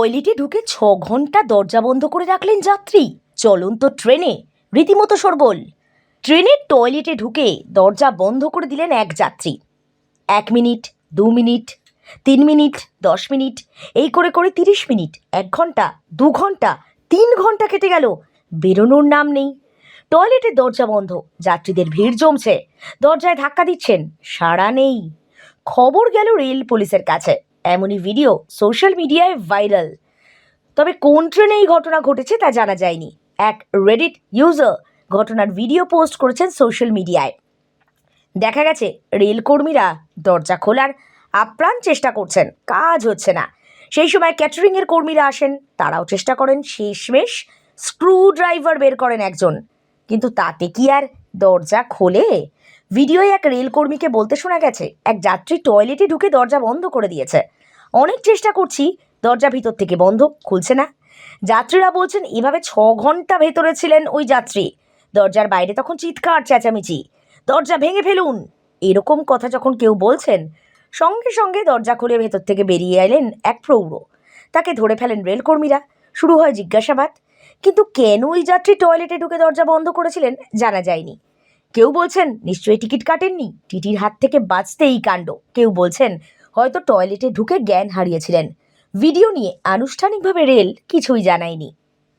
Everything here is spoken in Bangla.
টয়লেটে ঢুকে ছ ঘণ্টা দরজা বন্ধ করে রাখলেন যাত্রী। চলন্ত ট্রেনে। রীতিমতো সরগোল ট্রেনের টয়লেটে ঢুকে দরজা বন্ধ করে দিলেন এক যাত্রী। এক মিনিট, দু মিনিট, তিন মিনিট, দশ মিনিট, এই করে করে তিরিশ মিনিট, এক ঘণ্টা, দু ঘণ্টা, তিন ঘণ্টা কেটে গেল। বেরোনোর নাম নেই। টয়লেটের দরজা বন্ধ। যাত্রীদের ভিড় জমছে। দরজায় ধাক্কা দিচ্ছেন। সাড়া নেই। খবর গেল রেল পুলিশের কাছে। এমনই ভিডিও সোশ্যাল মিডিয়ায় ভাইরাল তবে কোন ট্রেনে এই ঘটনা ঘটেছে তা জানা যায়নি। এক রেডিট ইউজার ঘটনার ভিডিও পোস্ট করেছেন সোশ্যাল মিডিয়ায় দেখা গেছে রেলকর্মীরা দরজা খোলার আপ্রাণ চেষ্টা করছেন, কাজ হচ্ছে না। সেই সময় ক্যাটারিংয়ের কর্মীরা আসেন, তারাও চেষ্টা করেন, শেষমেশ স্ক্রু ড্রাইভার বের করেন একজন। কিন্তু তাতে কি আর দরজা খোলে। ভিডিওয় এক রেলকর্মীকে বলতে শোনা গেছে, এক যাত্রী টয়লেটে ঢুকে দরজা বন্ধ করে দিয়েছে। অনেক চেষ্টা করছি, দরজা ভিতর থেকে বন্ধ, খুলছে না। যাত্রীরা বলছেন, এভাবে ছ ঘণ্টা ভেতরে ছিলেন ওই যাত্রী। দরজার বাইরে তখন চিৎকার, চেঁচামেচি। দরজা ভেঙে ফেলুন। এরকম কথা যখন কেউ বলছেন, সঙ্গে সঙ্গে দরজা খুলে ভেতর থেকে বেরিয়ে এলেন এক প্রৌঢ়। তাকে ধরে ফেলেন রেলকর্মীরা। শুরু হয় জিজ্ঞাসাবাদ। কিন্তু কেন ওই যাত্রী টয়লেটে ঢুকে দরজা বন্ধ করেছিলেন জানা যায়নি। কেউ বলছেন, নিশ্চয়ই টিকিট কাটেননি। টিটির হাত থেকে বাঁচতে এই কাণ্ড। কেউ বলছেন, হয়তো টয়লেটে ঢুকে জ্ঞান হারিয়েছিলেন। ভিডিও নিয়ে আনুষ্ঠানিকভাবে রেল কিছুই জানায়নি।